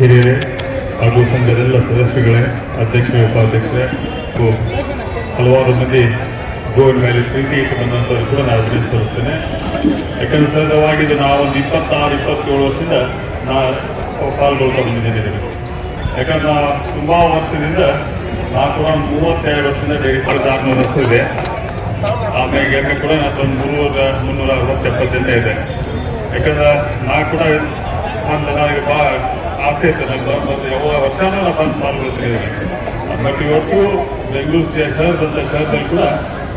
ಹಿರಿಯರೇ ಹಾಗೂ ಸಂಘದೆಲ್ಲ ಸದಸ್ಯಗಳೇ ಅಧ್ಯಕ್ಷರೇ, ಉಪಾಧ್ಯಕ್ಷರೇ ಹಾಗೂ ಹಲವಾರು ಮಂದಿ ಗೋವಿನ ಮೇಲೆ ಪ್ರೀತಿ ಇಟ್ಟು ಬಂದಂಥವ್ರು ಕೂಡ ನಾನು ಸಲ್ಲಿಸ್ತೇನೆ ಯಾಕಂದ್ರೆ ಸಹಜವಾಗಿ ಇದು ನಾವು ಒಂದು ಇಪ್ಪತ್ತಾರು, ಇಪ್ಪತ್ತೇಳು ವರ್ಷದಿಂದ ನಾ ಪಾಲ್ಗೊಳ್ತಾ ಬಂದಿದ್ದೀನಿ ಯಾಕಂದ್ರೆ ನಾ ತುಂಬ ವರ್ಷದಿಂದ, ನಾ ಕೂಡ ಒಂದು ಮೂವತ್ತೆರಡು ವರ್ಷದಿಂದ ಡೈರಿ ಕಳೆದ ಆರ್ನೂರು ವರ್ಷ ಇದೆ ಆಮೇಲೆ ಎಮ್ಮೆ ಕೂಡ ನಾನು ಒಂದು ಮುನ್ನೂರ ಮುನ್ನೂರ ಅರವತ್ತು ಎಪ್ಪತ್ತಿಂದ ಇದೆ ಯಾಕಂದ್ರೆ ನಾ ಕೂಡ ಒಂದು ನನಗೆ ಭಾಳ ಆಸೆ ಇತ್ತು ನನಗೆ ಮತ್ತು ಯಾವ ವರ್ಷನೂ ನಾನು ಬಂದು ಪಾಲ್ಗೊಳ್ತೀನಿ ಮತ್ತು ಇವತ್ತು ಬೆಂಗಳೂರು ಶಹರದಂಥ ಶಹರದಲ್ಲಿ ಕೂಡ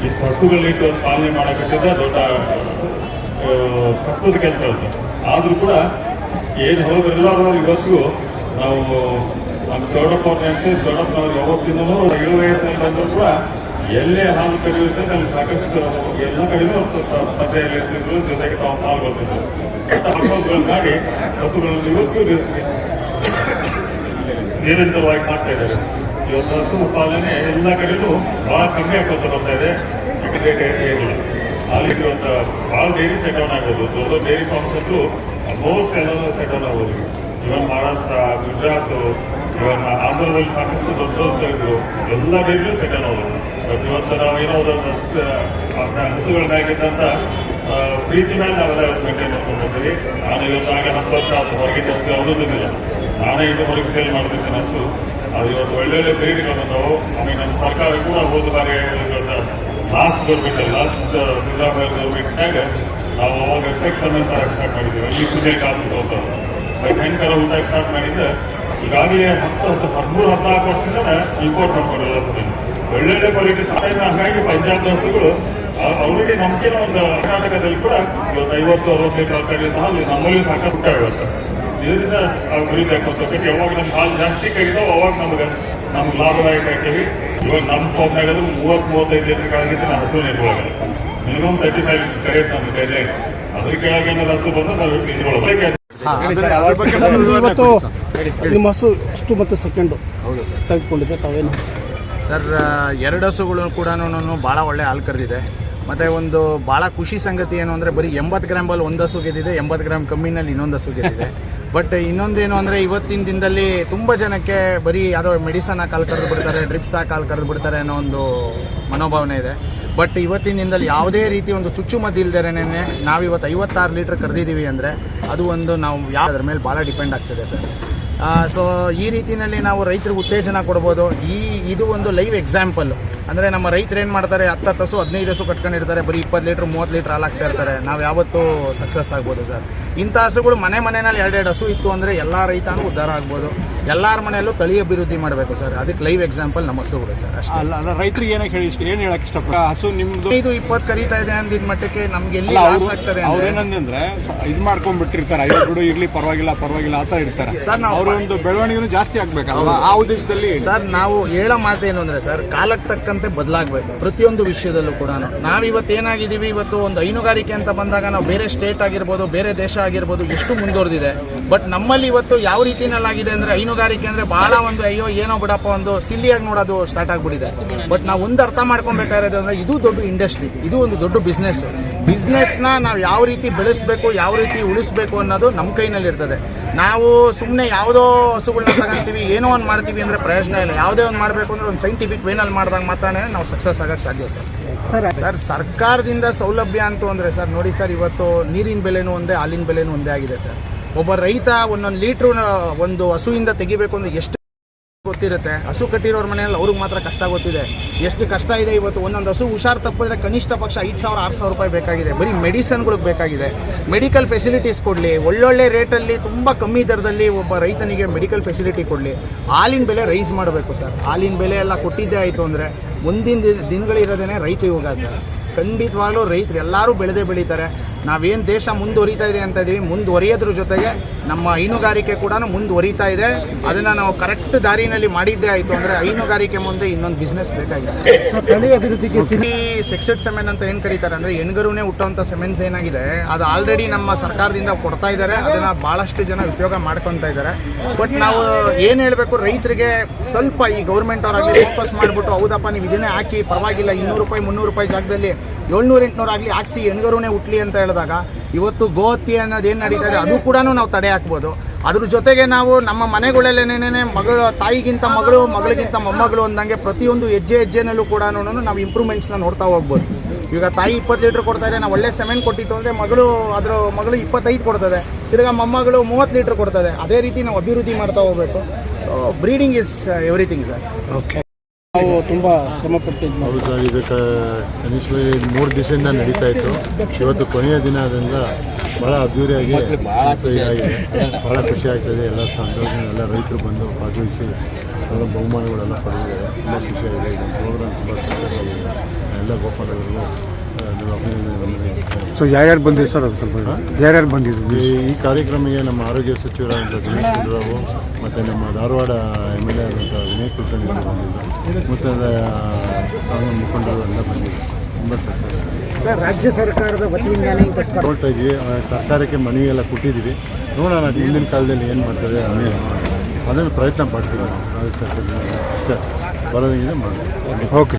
ಇಷ್ಟು ಹಸುಗಳಿಟ್ಟು ಒಂದು ಪಾಲನೆ ಮಾಡಬೇಕಿದ್ರೆ ದೊಡ್ಡ ಕಷ್ಟದ ಕೆಲಸ ಇರುತ್ತೆ ಆದರೂ ಕೂಡ ಏನು ಹೋದ್ರೆಲ್ಲರೂ ಇವತ್ತಿಗೂ ನಾವು ನಮ್ಮ ಚೌಡಪ್ಪ ಅವ್ರ ನೆನೆಸಿ ಚೌಡಪ್ಪನವ್ರು ಯಾವತ್ತಿನೂ ಏಳು ವಯಸ್ಸಿನಲ್ಲಿ ಬಂದರೂ ಕೂಡ ಎಲ್ಲೇ ಹಾಲು ಕರೆಯುತ್ತೆ ಅಲ್ಲಿ ಸಾಕಷ್ಟು ಎಲ್ಲ ಕಡೆಯೂ ಸ್ಪರ್ಧೆಯಲ್ಲಿ ಇರ್ತಿದ್ರು, ಜೊತೆಗೆ ತಾವು ಪಾಲ್ಗೊಳ್ತಿದ್ರು. ಹಸುಗಳನ್ನು ಇವತ್ತಿಗೂ ನಿರಂತರವಾಗಿ ಮಾಡ್ತಾ ಇದ್ದಾರೆ. ಇವತ್ತು ಹಸು ಉತ್ಪಾದನೆ ಎಲ್ಲ ಕಡೆಯೂ ಭಾಳ ಕಮ್ಮಿ ಆಗ್ಕೊತ ಬರ್ತಾ ಇದೆ. ಯಾಕಂದ್ರೆ ರೇಟ್ ಏನಿಲ್ಲ. ಅಲ್ಲಿ ಇವತ್ತು ಭಾಳ ಡೈರಿ ಸೆಟ್ ಡೌನ್ ಆಗ್ಬೋದು ದೊಡ್ಡ ಡೈರಿ ಫಾರ್ಮ್ಸ್ ಅಂತೂ ಆಲ್ಮೋಸ್ಟ್ ಎಲ್ಲ ಸೆಟ್ ಡೌನ್ ಆಗ್ಬೋದು. ಇವನ್ ಮಹಾರಾಷ್ಟ್ರ, ಗುಜರಾತ್ ಇವನ್ ಆಂಧ್ರದಲ್ಲಿ ಸಾಕಷ್ಟು ದೊಡ್ಡ ದೊಡ್ಡ ಎಲ್ಲ ಡೈರಿಯೂ ಸೆಟ್ ಡೌನ್ ಆಗ್ಬೋದು. ಇವತ್ತು ನಾವು ಏನೋ ಒಂದಷ್ಟು ಹಸುಗಳನ್ನಾಗಿದ್ದಂತ ಪ್ರೀತಿ ಮೇಲೆ ನಾವೆಲ್ಲ ಮೇಂಟೈನ್ ಮಾಡ್ಕೊಂಡು ಬರ್ತೀವಿ ನಾನು ಇವತ್ತು ಆಗ ಹತ್ತು ವರ್ಷ ಹೊರಗಿನ ಹಸು ಯಾವುದಿಲ್ಲ ನಾನೇ ಇದು ಹೊರಗೆ ಸೇಲ್ ಮಾಡ್ತಿದ್ದೆ ಕನಸು ಅದು ಇವತ್ತು ಒಳ್ಳೊಳ್ಳೆ ಬ್ರೀಡ್ಗಳು ನಾವು ಆಮೇಲೆ ನಮ್ಮ ಸರ್ಕಾರ ಕೂಡ ಹೋದ ಬಾರಿ ಲಾಸ್ಟ್ ಗೌರ್ಮೆಂಟ್ ಲಾಸ್ಟ್ ಸಿದ್ದರಾಮಯ್ಯ ಗೌರ್ಮೆಂಟ್ನಾಗ ನಾವು ಅವಾಗ ಸೆಕ್ಸ್ ಅನ್ನೋ ತರಕ್ಕೆ ಸ್ಟಾರ್ಟ್ ಮಾಡಿದ್ದೀವಿ. ಅಲ್ಲಿ ಸುಜಯ್ ಕಾಪು ಹೋಗ್ತಾವೆ ಬಟ್ ಹೆಂಗೆ ಊಟ ಸ್ಟಾರ್ಟ್ ಮಾಡಿದ್ರೆ ಈಗಾಗಲೇ ಹತ್ತು ಹತ್ತು, ಹದಿಮೂರು, ಹದಿನಾಲ್ಕು ವರ್ಷದಿಂದ ಇಂಪೋರ್ಟ್ ಮಾಡ್ಕೊಂಡು ವ್ಯವಸ್ಥೆ ಒಳ್ಳೊಳ್ಳೆ ಕ್ವಾಲಿಟಿ ಸಾಯಿನ ಹಾಗಾಗಿ ಪಂಜಾಬ್ ಹಸುಗಳು ಅವರಿಗೆ ನಮ್ಗೆ ಒಂದು ಕರ್ನಾಟಕದಲ್ಲಿ ಕೂಡ ಇವತ್ತು ಐವತ್ತು ಅರವತ್ತೈದು ಲೀಟರ್ ಆಲ್ಕಡಿ ಅಲ್ಲಿ ನಮ್ಮಲ್ಲಿ ಸಾಕಷ್ಟು ಇವತ್ತು ಇದರಿಂದ ನಾವು ಯಾವಾಗ ಹಾಲು ಜಾಸ್ತಿ ಕೈದಾವ ಅವಾಗ ನಮ್ಗೆ ನಮ್ಗೆ ಲಾಭದಾಯಕ ಇವಾಗ ನಮ್ಮ ಫಾರ್ಮ್ನಾಗದು ಮೂವತ್ತು ಮೂವತ್ತೈದು ಲೀಟರ್ ಕೆಳಗಿಂತ ನಮ್ಮ ಹಸು ಇಟ್ಕೊಳ್ಳೋಲ್ಲ ಮಿನಿಮಮ್ ತರ್ಟಿ ಫೈವ್ ಕೈಲೇ. ಅದ್ರ ಕೆಳಗೆ ಏನಾದ್ರು ಹಸು ಬಂದ್ರೆ ನಾವು ಇವತ್ತು ನಿಮ್ಮ ಹಸು ಎಷ್ಟು ಮತ್ತು ಸೆಕೆಂಡು ಹೌದು ಸರ್. ತೆಗೆದುಕೊಂಡಿದ್ದೆ ತಾವೇನು? ಸರ್ ಎರಡು ಹಸುಗಳು ಕೂಡ ಭಾಳ ಒಳ್ಳೆ ಹಾಲು ಕರೆದಿದೆ. ಮತ್ತೆ ಒಂದು ಭಾಳ ಖುಷಿ ಸಂಗತಿ ಏನು ಅಂದರೆ ಬರೀ ಎಂಬತ್ತು ಗ್ರಾಮಲ್ಲಿ ಒಂದು ಹಸು ಗೆದ್ದಿದೆ ಎಂಬತ್ತು ಗ್ರಾಮ್ ಕಮ್ಮಿನಲ್ಲಿ ಇನ್ನೊಂದು ಹಸು ಗೆದ್ದಿದೆ. ಬಟ್ ಇನ್ನೊಂದೇನು ಅಂದರೆ ಇವತ್ತಿನ ದಿನದಲ್ಲಿ ತುಂಬ ಜನಕ್ಕೆ ಬರೀ ಯಾವುದೋ ಮೆಡಿಸನ್ ಆ ಹಾಲು ಕರೆದು ಬಿಡ್ತಾರೆ ಡ್ರಿಪ್ಸ್ ಹಾಲು ಕರೆದು ಬಿಡ್ತಾರೆ ಅನ್ನೋ ಒಂದು ಮನೋಭಾವನೆ ಇದೆ. ಬಟ್ ಇವತ್ತಿನ ದಿನದಲ್ಲಿ ಯಾವುದೇ ರೀತಿ ಒಂದು ಚುಚ್ಚುಮದ್ದು ಇಲ್ದೇನೆ ನಾವಿವತ್ತು ಐವತ್ತಾರು ಲೀಟ್ರ್ ಕರೆದಿದ್ದೀವಿ ಅಂದರೆ ಅದು ಒಂದು ನಾವು ಯಾವ ಅದ್ರ ಮೇಲೆ ಭಾಳ ಡಿಪೆಂಡ್ ಆಗ್ತದೆ ಸರ್. ಸೊ ಈ ರೀತಿಯಲ್ಲಿ ನಾವು ರೈತರಿಗೆ ಉತ್ತೇಜನ ಕೊಡ್ಬೋದು. ಈ ಇದು ಒಂದು ಲೈವ್ ಎಕ್ಸಾಂಪಲ್ ಅಂದರೆ ನಮ್ಮ ರೈತರು ಏನು ಮಾಡ್ತಾರೆ ಹತ್ತು ಹಸು ಹದಿನೈದು ಹಸು ಕಟ್ಕೊಂಡಿರ್ತಾರೆ ಬರೀ ಇಪ್ಪತ್ತು ಲೀಟ್ರ್ ಮೂವತ್ತು ಲೀಟ್ರ್ ಹಾಲಾಗ್ತಾ ಇರ್ತಾರೆ. ನಾವು ಯಾವತ್ತೂ ಸಕ್ಸಸ್ ಆಗ್ಬೋದು ಸರ್. ಇಂಥ ಹಸುಗಳು ಮನೆ ಮನೆಯಲ್ಲಿ ಎರಡೆರಡು ಹಸು ಇತ್ತು ಅಂದರೆ ಎಲ್ಲ ರೈತನೂ ಉದ್ಧಾರ ಆಗ್ಬೋದು. ಎಲ್ಲರ ಮನೆಯಲ್ಲೂ ತಳಿ ಅಭಿವೃದ್ಧಿ ಮಾಡಬೇಕು ಸರ್. ಅದಕ್ಕೆ ಲೈವ್ ಎಕ್ಸಾಂಪಲ್ ನಮ್ಮ ಹಸುಗಳು ಸರ್ ಅಷ್ಟೇ. ಅಲ್ಲ ಅಲ್ಲ ರೈತರಿಗೆ ಏನಕ್ಕೆ ಹೇಳಿ ಏನು ಹೇಳೋಕೆ ಹೇಳಕ್ ಇಷ್ಟಪಡ ಹಸು ನಿಮ್ಮದು ಇದು ಇಪ್ಪತ್ತು ಕರೀತಾ ಇದೆ ಅಂದಿದ ಮಟ್ಟಕ್ಕೆ ನಮ್ಗೆ ಎಲ್ಲಿ ಆಗ್ತಾರೆ ಲಾಸ್ ಅವ್ರು ಏನಂದ್ರೆ ಇದು ಮಾಡ್ಕೊಂಡ್ಬಿಟ್ಟಿರ್ತಾರೆ. ಐವತ್ತು ಬಿಡು ಇರ್ಲಿ ಪರವಾಗಿಲ್ಲ ಪರವಾಗಿಲ್ಲ ಥರ ಇರ್ತಾರೆ. ಸರ್, ನಾವು- ಅವ್ರ ಒಂದು ಬೆಳವಣಿಗೆನೂ ಜಾಸ್ತಿ ಆಗ್ಬೇಕಲ್ವಾ? ಆ ಉದ್ದೇಶದಲ್ಲಿ ಸರ್ ನಾವು ಹೇಳೋ ಮಾತೇನು ಅಂದ್ರೆ ಸರ್ ಕಾಲಕ್ಕೆ ತಕ್ಕಂತೆ ಬದಲಾಗಬೇಕು. ಪ್ರತಿಯೊಂದು ವಿಷಯದಲ್ಲೂ ಕೂಡ. ನಾವು ಇವತ್ತು ಏನಾಗಿದ್ದೀವಿ? ಇವತ್ತು ಒಂದು ಹೈನುಗಾರಿಕೆ ಅಂತ ಬಂದಾಗ ನಾವು ಬೇರೆ ಸ್ಟೇಟ್ ಆಗಿರ್ಬೋದು ಬೇರೆ ದೇಶ ಆಗಿರ್ಬೋದು ಎಷ್ಟು ಮುಂದುವರೆದಿದೆ. ಬಟ್ ನಮ್ಮಲ್ಲಿ ಇವತ್ತು ಯಾವ ರೀತಿನಲ್ಲಾಗಿದೆ ಅಂದ್ರೆ ಹೈನುಗಾರಿಕೆ ಅಂದ್ರೆ ಬಹಳ ಒಂದು ಅಯ್ಯೋ ಏನೋ ಬಿಡಪ್ಪ ಒಂದು ಸಿಲ್ಲಿಯಾಗಿ ನೋಡೋದು ಸ್ಟಾರ್ಟ್ ಆಗ್ಬಿಟ್ಟಿದೆ. ಬಟ್ ನಾವು ಒಂದು ಅರ್ಥ ಮಾಡ್ಕೊಬೇಕಾಗಿರೋದು ಅಂದ್ರೆ ಇದು ದೊಡ್ಡ ಇಂಡಸ್ಟ್ರಿ ಇದು ಒಂದು ದೊಡ್ಡ ಬಿಸ್ನೆಸ್ ಬಿಸ್ನೆಸ್ನ ನಾವು ಯಾವ ರೀತಿ ಬೆಳೆಸಬೇಕು ಯಾವ ರೀತಿ ಉಳಿಸಬೇಕು ಅನ್ನೋದು ನಮ್ಮ ಕೈನಲ್ಲಿ ಇರ್ತದೆ ನಾವು ಸುಮ್ಮನೆ ಯಾವುದೋ ಹಸುಗಳನ್ನ ತಗೊಂತೀವಿ ಏನೋ ಒಂದು ಮಾಡ್ತೀವಿ ಅಂದರೆ ಪ್ರಯೋಜನ ಇಲ್ಲ. ಯಾವುದೇ ಒಂದು ಮಾಡಬೇಕು ಅಂದರೆ ಒಂದು ಸೈಂಟಿಫಿಕ್ ವೇನಲ್ಲಿ ಮಾಡಿದಾಗ ಮಾತ್ರ ನಾವು ಸಕ್ಸಸ್ ಆಗೋಕ್ಕೆ ಸಾಧ್ಯ ಸರ್. ಸರ್ ಸರ್ ಸರ್ಕಾರದಿಂದ ಸೌಲಭ್ಯ ಅಂತೂ ಅಂದರೆ ಸರ್ ನೋಡಿ ಸರ್ ಇವತ್ತು ನೀರಿನ ಬೆಲೆನೂ ಒಂದೇ ಹಾಲಿನ ಬೆಲೆನೂ ಒಂದೇ ಆಗಿದೆ ಸರ್. ಒಬ್ಬ ರೈತ ಒಂದೊಂದು ಲೀಟ್ರು ಒಂದು ಹಸುವಿಂದ ತೆಗಿಬೇಕು ಅಂದರೆ ಎಷ್ಟು ಗೊತ್ತಿರುತ್ತೆ. ಹಸು ಕಟ್ಟಿರೋರ ಮನೆಯಲ್ಲಿ ಅವ್ರಿಗೆ ಮಾತ್ರ ಕಷ್ಟ ಗೊತ್ತಿದೆ. ಎಷ್ಟು ಕಷ್ಟ ಇದೆ ಇವತ್ತು? ಒಂದೊಂದು ಹಸು ಹುಷಾರು ತಪ್ಪಿದ್ರೆ ಕನಿಷ್ಠ ಪಕ್ಷ ಐದು ಸಾವಿರ, ಆರು ಸಾವಿರ ರೂಪಾಯಿ ಬೇಕಾಗಿದೆ. ಬರೀ ಮೆಡಿಸನ್ಗಳಿಗೆ ಬೇಕಾಗಿದೆ. ಮೆಡಿಕಲ್ ಫೆಸಿಲಿಟೀಸ್ ಕೊಡಲಿ. ಒಳ್ಳೊಳ್ಳೆ ರೇಟಲ್ಲಿ ತುಂಬ ಕಮ್ಮಿ ದರದಲ್ಲಿ ಒಬ್ಬ ರೈತನಿಗೆ ಮೆಡಿಕಲ್ ಫೆಸಿಲಿಟಿ ಕೊಡಲಿ. ಹಾಲಿನ ಬೆಲೆ ರೈಸ್ ಮಾಡಬೇಕು ಸರ್. ಹಾಲಿನ ಬೆಲೆ ಎಲ್ಲ ಕೊಟ್ಟಿದ್ದೇ ಆಯಿತು ಅಂದರೆ ಮುಂದಿನ ದಿನ ದಿನಗಳಿರೋದೇ ರೈತ ಯೋಗ ಸರ್. ಖಂಡಿತವಾಗ್ಲೂ ರೈತರು ಎಲ್ಲರೂ ಬೆಳೆದೇ ಬೆಳೀತಾರೆ. ನಾವೇನು ದೇಶ ಮುಂದುವರಿತಾ ಇದೆ ಅಂತ ಇದ್ದೀವಿ ಮುಂದುವರಿಯೋದ್ರ ಜೊತೆಗೆ ನಮ್ಮ ಹೈನುಗಾರಿಕೆ ಕೂಡ ಮುಂದುವರಿತಾ ಇದೆ. ಅದನ್ನು ನಾವು ಕರೆಕ್ಟ್ ದಾರಿನಲ್ಲಿ ಮಾಡಿದ್ದೇ ಆಯಿತು ಅಂದರೆ ಹೈನುಗಾರಿಕೆ ಮುಂದೆ ಇನ್ನೊಂದು ಬಿಸ್ನೆಸ್ ಬೇಕಾಗಿದೆ. ತಳಿ ಅಭಿವೃದ್ಧಿಗೆ ಸಿಟಿ ಸೆಕ್ಸೆಡ್ ಸೆಮೆನ್ ಅಂತ ಏನು ಕರೀತಾರೆ ಅಂದರೆ ಹೆಣ್ಗರುನೇ ಹುಟ್ಟುವಂಥ ಸೆಮೆನ್ಸ್ ಏನಾಗಿದೆ ಅದು ಆಲ್ರೆಡಿ ನಮ್ಮ ಸರ್ಕಾರದಿಂದ ಕೊಡ್ತಾ ಇದ್ದಾರೆ. ಅದನ್ನು ಭಾಳಷ್ಟು ಜನ ಉಪಯೋಗ ಮಾಡ್ಕೊತಾ ಇದ್ದಾರೆ. ಬಟ್ ನಾವು ಏನು ಹೇಳಬೇಕು ರೈತರಿಗೆ ಸ್ವಲ್ಪ ಈ ಗೌರ್ಮೆಂಟ್ ಅವರಾಗಲಿ ಫೋಕಸ್ ಮಾಡಿಬಿಟ್ಟು ಹೌದಪ್ಪ ನೀವು ಇದನ್ನೇ ಹಾಕಿ ಪರವಾಗಿಲ್ಲ ಇನ್ನೂರು ರೂಪಾಯಿ ಮುನ್ನೂರು ರೂಪಾಯಿ ಜಾಗದಲ್ಲಿ ಏಳ್ನೂರು ಎಂಟುನೂರು ಆಗಲಿ ಹಾಕ್ಸಿ ಹೆಣ್ಗರುನೇ ಹುಟ್ಲಿ ಅಂತ ಹೇಳಿದಾಗ ಇವತ್ತು ಗೋ ಹತ್ತಿ ಅನ್ನೋದು ಏನು ನಡೀತಾ ಇದೆ ಅದು ಕೂಡ ನಾವು ತಡೆ ಹಾಕ್ಬೋದು. ಅದ್ರ ಜೊತೆಗೆ ನಾವು ನಮ್ಮ ಮನೆಗಳಲ್ಲೇನೇನೆ ಮಗಳು, ತಾಯಿಗಿಂತ ಮಗಳು, ಮಗಳಿಗಿಂತ ಮೊಮ್ಮಗಳು ಅಂದಂಗೆ ಪ್ರತಿಯೊಂದು ಹೆಜ್ಜೆ ಹೆಜ್ಜೆನಲ್ಲೂ ಕೂಡ ನಾವು ಇಂಪ್ರೂವ್ಮೆಂಟ್ಸ್ನ ನೋಡ್ತಾ ಹೋಗ್ಬೋದು. ಈಗ ತಾಯಿ ಇಪ್ಪತ್ತು ಲೀಟ್ರ್ ಕೊಡ್ತಾ ಇದೆ ನಾವು ಒಳ್ಳೆ ಸೆಮೆನ್ ಕೊಟ್ಟಿತ್ತು ಅಂದರೆ ಮಗಳು ಅದ್ರ ಮಗಳು ಇಪ್ಪತ್ತೈದು ಕೊಡ್ತದೆ. ತಿರ್ಗಾ ಮೊಮ್ಮಗಳು ಮೂವತ್ತು ಲೀಟ್ರ್ ಕೊಡ್ತದೆ. ಅದೇ ರೀತಿ ನಾವು ಅಭಿವೃದ್ಧಿ ಮಾಡ್ತಾ ಹೋಗಬೇಕು. So breeding is everything sir okay ನಾವು ತುಂಬ ಶ್ರಮಪಟ್ಟು ಹೌದು ಇದಕ್ಕೆ ಕನಿಷ್ಠವಾಗಿ ಮೂರು ದಿವಸದಿಂದ ನಡೀತಾ ಇತ್ತು. ಇವತ್ತು ಕೊನೆಯ ದಿನ ಅದರಿಂದ ಬಹಳ ಅದ್ದೂರಿಯಾಗಿ ಬಹಳ ಭಾಳ ಖುಷಿ ಆಗ್ತದೆ. ಎಲ್ಲ ಸಂತೋಷ ಎಲ್ಲ ರೈತರು ಬಂದು ಭಾಗವಹಿಸಿ ಎಲ್ಲ ಬಹುಮಾನಗಳೆಲ್ಲ ಪಡೆದಿದ್ದಾರೆ. ತುಂಬ ಖುಷಿಯಾಗಿದೆ ಪ್ರೋಗ್ರಾಮ್ ತುಂಬ ಸಕ್ಸಸ್ ಆಗಿದೆ. ಎಲ್ಲ ಗೋಪಾಲರಿಗೂ ಸೊ ಯಾರ್ಯಾರು ಬಂದಿದೆ ಸರ್ ಅದು ಸ್ವಲ್ಪ ಯಾರ್ಯಾರು ಬಂದಿದ್ರು? ಈ ಈ ಕಾರ್ಯಕ್ರಮಕ್ಕೆ ನಮ್ಮ ಆರೋಗ್ಯ ಸಚಿವರಾದಂಥ ದಿನೇಶ್ ಗುಂಡೂರಾವ್ ಮತ್ತು ನಮ್ಮ ಧಾರವಾಡ ಎಂ ಎಲ್ ಎ ಆದಂಥ ವಿನಯ್ ಕುಲಕರ್ಣಿ ಅವರು ಬಂದಿದ್ದರು ಮತ್ತು ಕಾಂಗ್ರೆಸ್ ಮುಖಂಡರು ಎಲ್ಲ ಬಂದಿದ್ದರು ತುಂಬ ಸರ್ಕಾರ ಸರ್ ರಾಜ್ಯ ಸರ್ಕಾರದ ವತಿಯಿಂದಲೇ ನೋಡ್ತಾ ಇದ್ದೀವಿ. ಆ, ಸರ್ಕಾರಕ್ಕೆ ಮನವಿ ಎಲ್ಲ ಕೊಟ್ಟಿದ್ದೀವಿ. ನೋಡೋಣ ಹಿಂದಿನ ಕಾಲದಲ್ಲಿ ಏನು ಮಾಡ್ತಾರೆ ಆಮೇಲೆ ಅದನ್ನು ಪ್ರಯತ್ನ ಪಡ್ತೀವಿ ನಾವು. ರಾಜ್ಯ ಸರ್ಕಾರದಿಂದ ಬರೋದಂಗಿದೆ ಮಾಡಿ ಓಕೆ